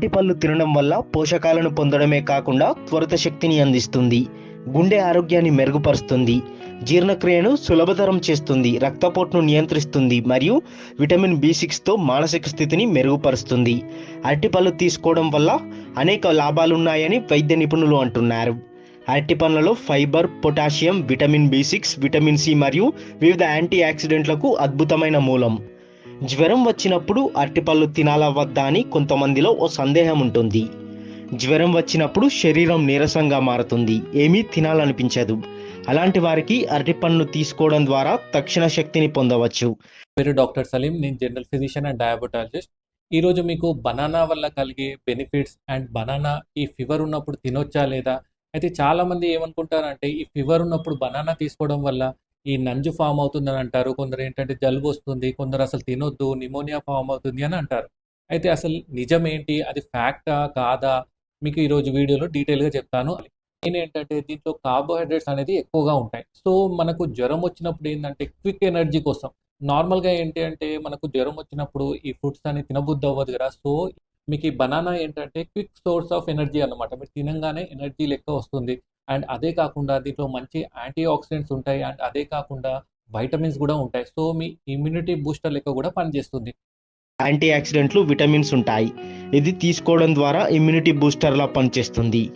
అరటిపళ్ళు తినడం వల్ల పోషకాలను పొందడమే కాకుండా త్వరిత శక్తిని అందిస్తుంది. గుండె ఆరోగ్యాన్ని మెరుగుపరుస్తుంది. జీర్ణక్రియను సులభతరం చేస్తుంది. రక్తపోటును నియంత్రిస్తుంది మరియు విటమిన్ బి సిక్స్తో మానసిక స్థితిని మెరుగుపరుస్తుంది. అరటిపళ్ళు తీసుకోవడం వల్ల అనేక లాభాలున్నాయని వైద్య నిపుణులు అంటున్నారు. అరటి పండ్లలో fibre potassium vitamin B six vitamin C మరియు వివిధ యాంటీ ఆక్సిడెంట్లకు అద్భుతమైన మూలం. జ్వరం వచ్చినప్పుడు అరటిపళ్ళు తినాలా వద్దా అని కొంతమందిలో ఓ సందేహం ఉంటుంది. జ్వరం వచ్చినప్పుడు శరీరం నీరసంగా మారుతుంది. ఏమీ తినాలనిపించదు. అలాంటి వారికి అరటిపండ్లు తీసుకోవడం ద్వారా తక్షణ శక్తిని పొందవచ్చు. పేరు డాక్టర్ సలీం. నేను జనరల్ ఫిజిషియన్ అండ్ డయాబెటాలజిస్ట్. ఈరోజు మీకు బనానా వల్ల కలిగే బెనిఫిట్స్ అండ్ బనానా ఈ ఫీవర్ ఉన్నప్పుడు తినొచ్చా లేదా? అయితే చాలామంది ఏమనుకుంటారంటే ఈ ఫీవర్ ఉన్నప్పుడు బనానా తీసుకోవడం వల్ల ఈ నంజు ఫామ్ అవుతుందని అంటారు కొందరు ఏంటంటే జలుబు వస్తుంది కొందరు అసలు తినొద్దు నిమోనియా ఫామ్ అవుతుంది అని అంటారు. అయితే అసలు నిజం ఏంటి అది ఫ్యాక్టా కాదా? మీకు ఈరోజు వీడియోలో డీటెయిల్గా చెప్తాను. ఏంటంటే దీంట్లో కార్బోహైడ్రేట్స్ అనేది ఎక్కువగా ఉంటాయి. సో మనకు జ్వరం వచ్చినప్పుడు ఏంటంటే క్విక్ ఎనర్జీ కోసం. నార్మల్గా ఏంటి అంటే మనకు జ్వరం వచ్చినప్పుడు ఈ ఫ్రూట్స్ అని తినబుద్ధి అవ్వదు కదా. సో మీకు ఈ బనానా ఏంటంటే క్విక్ సోర్స్ ఆఫ్ ఎనర్జీ అన్నమాట. మీరు తినంగానే ఎనర్జీ లెక్క వస్తుంది. అండ్ అదే కాకుండా దీంట్లో మంచి యాంటీ ఆక్సిడెంట్స్ ఉంటాయి అండ్ అదే కాకుండా వైటమిన్స్ కూడా ఉంటాయి. సో మీ ఇమ్యూనిటీ బూస్టర్ లెక్క కూడా పనిచేస్తుంది. యాంటీ ఆక్సిడెంట్లు విటమిన్స్ ఉంటాయి. ఇది తీసుకోవడం ద్వారా ఇమ్యూనిటీ బూస్టర్లా పనిచేస్తుంది.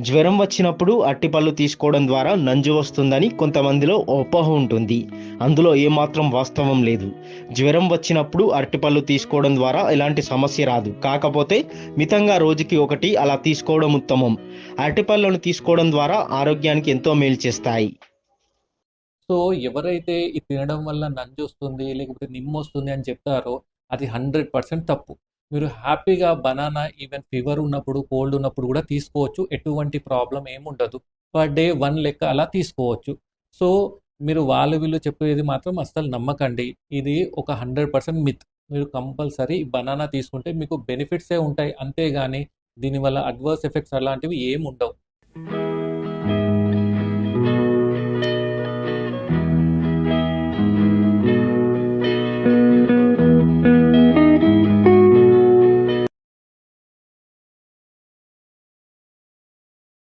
జ్వరం వచ్చినప్పుడు అట్టిపళ్ళు తీసుకోవడం ద్వారా నంజు వస్తుందని కొంతమందిలో అపోహ ఉంటుంది. అందులో ఏమాత్రం వాస్తవం లేదు. జ్వరం వచ్చినప్పుడు అరటిపళ్ళు తీసుకోవడం ద్వారా ఎలాంటి సమస్య రాదు. కాకపోతే మితంగా రోజుకి ఒకటి అలా తీసుకోవడం ఉత్తమం. అరటిపళ్ళను తీసుకోవడం ద్వారా ఆరోగ్యానికి ఎంతో మేలు చేస్తాయి. సో ఎవరైతే ఇది తినడం వల్ల నంజు వస్తుంది లేకపోతే నిమ్మ వస్తుంది అని చెప్తారో అది హండ్రెడ్ పర్సెంట్ తప్పు. మీరు హ్యాపీగా బనానా ఈవెన్ ఫీవర్ ఉన్నప్పుడు కోల్డ్ ఉన్నప్పుడు కూడా తీసుకోవచ్చు. ఎటువంటి ప్రాబ్లం ఏముండదు పర్ డే వన్ లెక్క అలా తీసుకోవచ్చు. సో మీరు వాళ్ళు వీళ్ళు చెప్పేది మాత్రం అస్సలు నమ్మకండి. ఇది ఒక హండ్రెడ్ పర్సెంట్ మిత్. మీరు కంపల్సరీ బనానా తీసుకుంటే మీకు బెనిఫిట్సే ఉంటాయి. అంతేగాని దీనివల్ల అడ్వర్స్ ఎఫెక్ట్స్ అలాంటివి ఏమి ఉండవు.